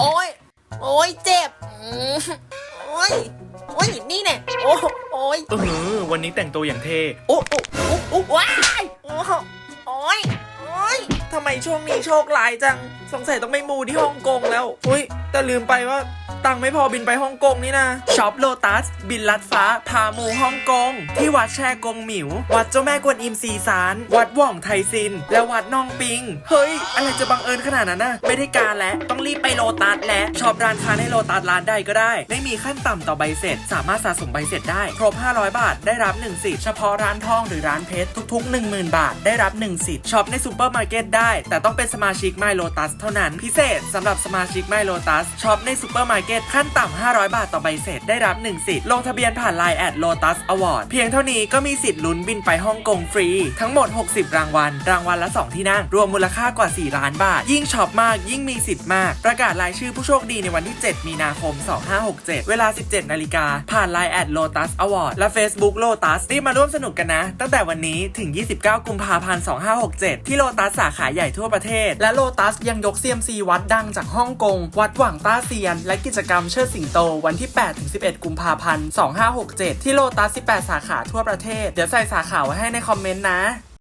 โอ้ย โอ้ยเจ็บอืมโอ้ย โอ้ย นี่เนี่ยโอ้โอ้ยเออวันนี้แต่งตัวอย่างเท่โอ้โอ้โอ้โอ้ว้ายโอ้โอ้ยโอ้ยทำไมช่วงนี้โชคร้ายจัง สงสัยต้องไปมูที่ฮ่องกงแล้วอุ้ย แต่ลืมไปว่าตังไม่พอบินไปฮ่องกงนี่นะช็อปโลตัส บินลัดฟ้า พามูฮ่องกง ที่วัดแช่กงหมิว วัดเจ้าแม่กวนอิมซีซานวัดหว่องไทซิน และวัดน่องปิง เฮ้ย อะไรจะบังเอิญขนาดนั้นนะไม่ได้การแล้ว ต้องรีบไปโลตัสแล้วช็อปร้านค้าในโลตัสร้านใดก็ได้ ไม่มีขั้นต่ำต่อใบเสร็จ สามารถสะสมใบเสร็จได้ ครบ 500 บาท ได้รับ1สิทธิ์เฉพาะร้านทองหรือร้านเพชรทุก ๆ 10,000 บาท ได้รับ1สิทธิ์ช็อปในซูเปอร์มาร์เก็ตได้ แต่ต้องเป็นสมาชิก My Lotus เท่านั้นพิเศษสำหรับสมาชิก My Lotus ช็อปในซูเปอร์มาร์เก็ตขั้นต่ำ 500 บาทต่อใบเสร็จได้รับ 1 สิทธิ์ ลงทะเบียนผ่าน Line แอด Lotus Award เพียงเท่านี้ก็มีสิทธิ์ลุ้นบินไปฮ่องกงฟรี ทั้งหมด 60 รางวัล รางวัลละ 2 ที่นั่ง รวมมูลค่ากว่า 4 ล้านบาท ยิ่งช็อปมากยิ่งมีสิทธิ์มาก ประกาศรายชื่อผู้โชคดีในวันที่ 7 มีนาคม 2567 เวลา 17 นาฬิกา ผ่าน Line แอด Lotus Award และ Facebook Lotus รีบมาร่วมสนุกกันนะ ตั้งแต่วันนี้ถึง 29 กุมภาพันธ์ 2567 ที่โลตัสสาขาใหญ่ทั่วประเทศ และโลตัสยังยก CMC วัดดังจากฮ่องกง วัดหว่างต้าเซียน และกิจกรรมเชิดสิงโตวันที่ 8-11 กุมภาพันธ์ 2567 ที่โลตัส 18 สาขาทั่วประเทศ เดี๋ยวใส่สาขาไว้ให้ในคอมเมนต์นะ